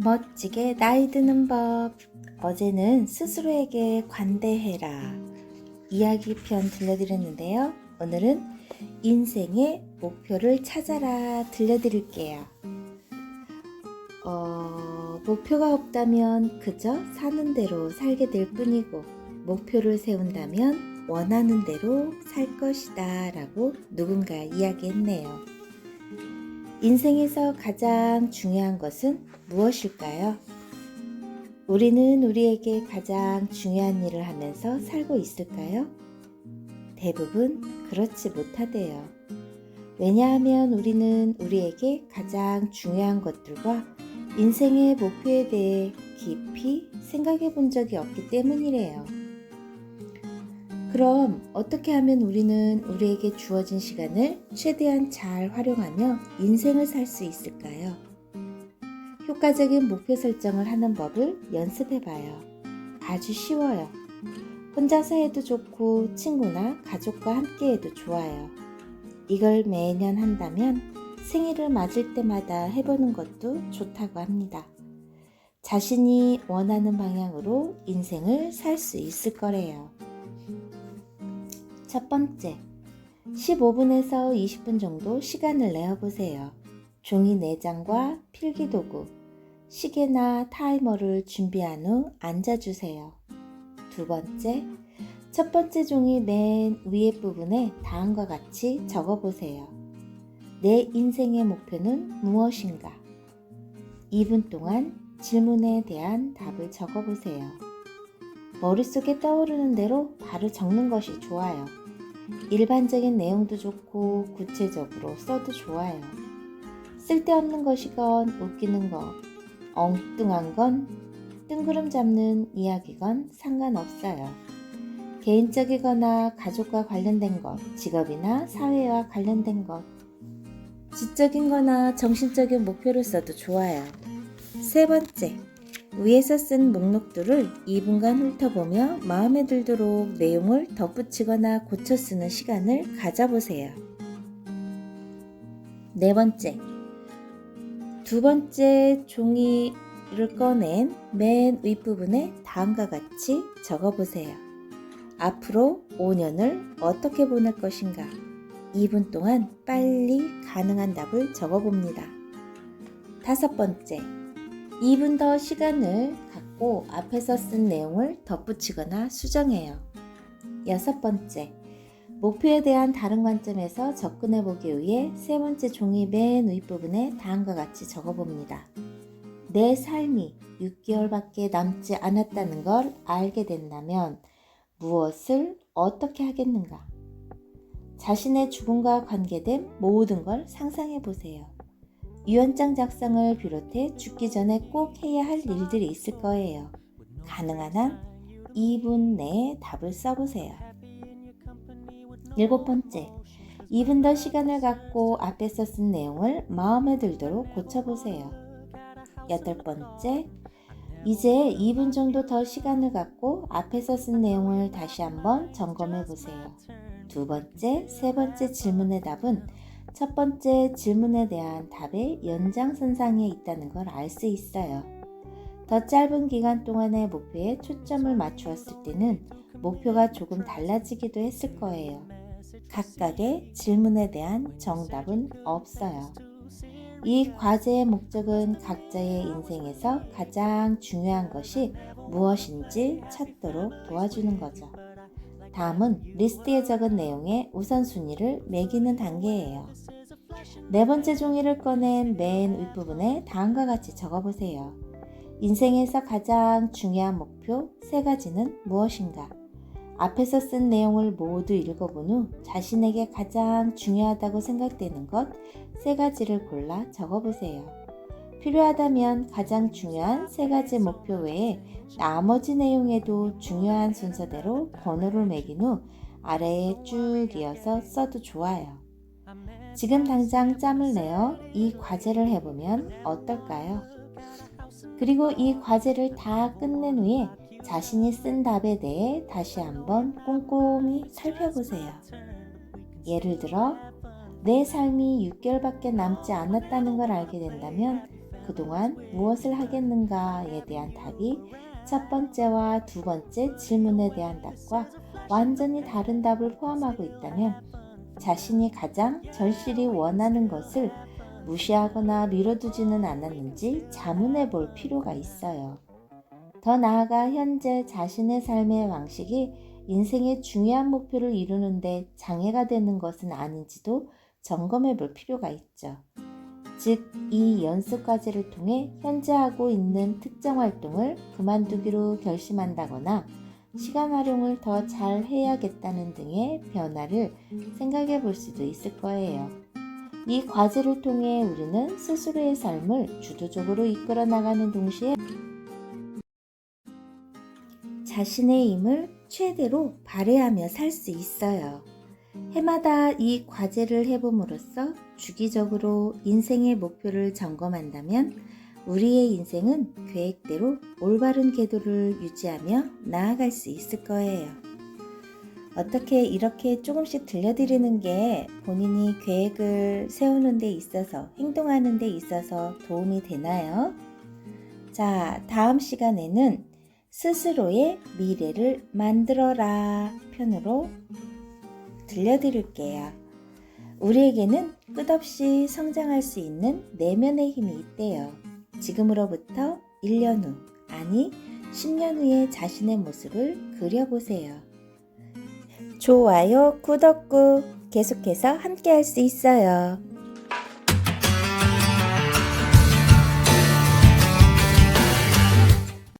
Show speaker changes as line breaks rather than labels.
멋지게 나이 드는 법. 어제는 스스로에게 관대해라. 이야기 편 들려드렸는데요. 오늘은 인생의 목표를 찾아라 들려드릴게요. 어, 목표가 없다면 그저 사는 대로 살게 될 뿐이고, 목표를 세운다면 원하는 대로 살 것이다 라고 누군가 이야기했네요. 인생에서 가장 중요한 것은 무엇일까요? 우리는 우리에게 가장 중요한 일을 하면서 살고 있을까요? 대부분 그렇지 못하대요. 왜냐하면 우리는 우리에게 가장 중요한 것들과 인생의 목표에 대해 깊이 생각해 본 적이 없기 때문이래요. 그럼 어떻게 하면 우리는 우리에게 주어진 시간을 최대한 잘 활용하며 인생을 살 수 있을까요? 효과적인 목표 설정을 하는 법을 연습해 봐요. 아주 쉬워요. 혼자서 해도 좋고 친구나 가족과 함께 해도 좋아요. 이걸 매년 한다면 생일을 맞을 때마다 해보는 것도 좋다고 합니다. 자신이 원하는 방향으로 인생을 살 수 있을 거래요. 첫 번째, 15분에서 20분 정도 시간을 내어 보세요. 종이 4장과 필기 도구, 시계나 타이머를 준비한 후 앉아주세요. 두 번째, 첫 번째 종이 맨 위에 부분에 다음과 같이 적어 보세요. 내 인생의 목표는 무엇인가? 2분 동안 질문에 대한 답을 적어 보세요. 머릿속에 떠오르는 대로 바로 적는 것이 좋아요. 일반적인 내용도 좋고 구체적으로 써도 좋아요. 쓸데없는 것이건 웃기는 것, 엉뚱한 건 뜬구름 잡는 이야기건 상관없어요. 개인적이거나 가족과 관련된 것, 직업이나 사회와 관련된 것, 지적인 거나 정신적인 목표를 써도 좋아요. 세 번째, 위에서 쓴 목록들을 2분간 훑어보며 마음에 들도록 내용을 덧붙이거나 고쳐 쓰는 시간을 가져보세요. 네 번째, 두 번째 종이를 꺼낸 맨 윗부분에 다음과 같이 적어보세요. 앞으로 5년을 어떻게 보낼 것인가? 2분 동안 빨리 가능한 답을 적어봅니다. 다섯 번째, 2분 더 시간을 갖고 앞에서 쓴 내용을 덧붙이거나 수정해요. 여섯 번째, 목표에 대한 다른 관점에서 접근해 보기 위해 세 번째 종이 맨 윗부분에 다음과 같이 적어 봅니다. 내 삶이 6개월밖에 남지 않았다는 걸 알게 된다면 무엇을 어떻게 하겠는가? 자신의 죽음과 관계된 모든 걸 상상해 보세요. 유언장 작성을 비롯해 죽기 전에 꼭 해야 할 일들이 있을 거예요. 가능한 한 2분 내에 답을 써보세요. 일곱 번째, 2분 더 시간을 갖고 앞에서 쓴 내용을 마음에 들도록 고쳐보세요. 여덟 번째, 이제 2분 정도 더 시간을 갖고 앞에서 쓴 내용을 다시 한번 점검해 보세요. 두 번째, 세 번째 질문의 답은 첫 번째 질문에 대한 답의 연장선상에 있다는 걸 알 수 있어요. 더 짧은 기간 동안의 목표에 초점을 맞추었을 때는 목표가 조금 달라지기도 했을 거예요. 각각의 질문에 대한 정답은 없어요. 이 과제의 목적은 각자의 인생에서 가장 중요한 것이 무엇인지 찾도록 도와주는 거죠. 다음은 리스트에 적은 내용의 우선순위를 매기는 단계예요. 네 번째 종이를 꺼낸 맨 윗부분에 다음과 같이 적어보세요. 인생에서 가장 중요한 목표 세 가지는 무엇인가? 앞에서 쓴 내용을 모두 읽어본 후 자신에게 가장 중요하다고 생각되는 것 세 가지를 골라 적어보세요. 필요하다면 가장 중요한 세 가지 목표 외에 나머지 내용에도 중요한 순서대로 번호를 매긴 후 아래에 쭉 이어서 써도 좋아요. 지금 당장 짬을 내어 이 과제를 해보면 어떨까요? 그리고 이 과제를 다 끝낸 후에 자신이 쓴 답에 대해 다시 한번 꼼꼼히 살펴보세요. 예를 들어, 내 삶이 6개월밖에 남지 않았다는 걸 알게 된다면 그동안 무엇을 하겠는가에 대한 답이 첫 번째와 두 번째 질문에 대한 답과 완전히 다른 답을 포함하고 있다면 자신이 가장 절실히 원하는 것을 무시하거나 미뤄두지는 않았는지 자문해 볼 필요가 있어요. 더 나아가 현재 자신의 삶의 방식이 인생의 중요한 목표를 이루는데 장애가 되는 것은 아닌지도 점검해 볼 필요가 있죠. 즉, 이 연습 과제를 통해 현재 하고 있는 특정 활동을 그만두기로 결심한다거나 시간 활용을 더 잘 해야겠다는 등의 변화를 생각해 볼 수도 있을 거예요. 이 과제를 통해 우리는 스스로의 삶을 주도적으로 이끌어 나가는 동시에 자신의 힘을 최대로 발휘하며 살 수 있어요. 해마다 이 과제를 해봄으로써 주기적으로 인생의 목표를 점검한다면 우리의 인생은 계획대로 올바른 궤도를 유지하며 나아갈 수 있을 거예요. 어떻게 이렇게 조금씩 들려드리는 게 본인이 계획을 세우는 데 있어서 행동하는 데 있어서 도움이 되나요? 자, 다음 시간에는 스스로의 미래를 만들어라 편으로 들려드릴게요. 우리에게는 끝없이 성장할 수 있는 내면의 힘이 있대요. 지금으로부터 1년 후, 아니 10년 후의 자신의 모습을 그려보세요. 좋아요, 구독 꾹 계속해서 함께 할 수 있어요.